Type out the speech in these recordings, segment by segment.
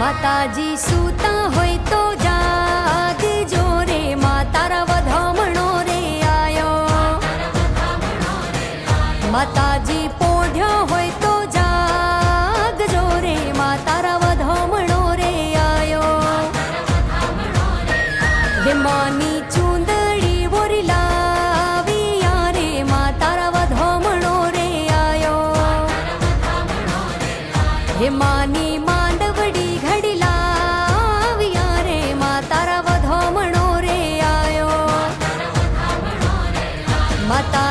માતાજી સૂતા હોય તો જાગજો રે મા તારા વધામણો રે આયો. માતાજી પોઢ્યો હોય તો જાગજો રે મા તારા વધામણો રે આયો. હે માની ચૂંદડી બોરી લાવી યારે મા તારા વધામણો રે આયો. હે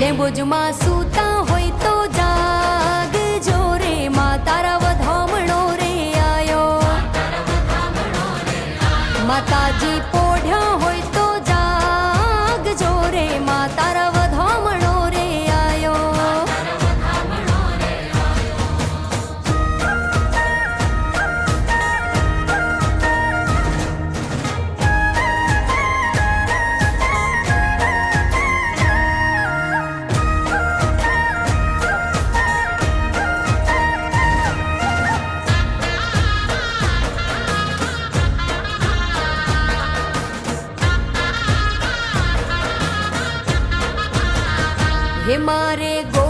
લેંબુજમાં સૂતા હોય તો જાગજો રે મા તારા વધામણો રે આયો. માતાજી પોઢ્યા હે મારે ગો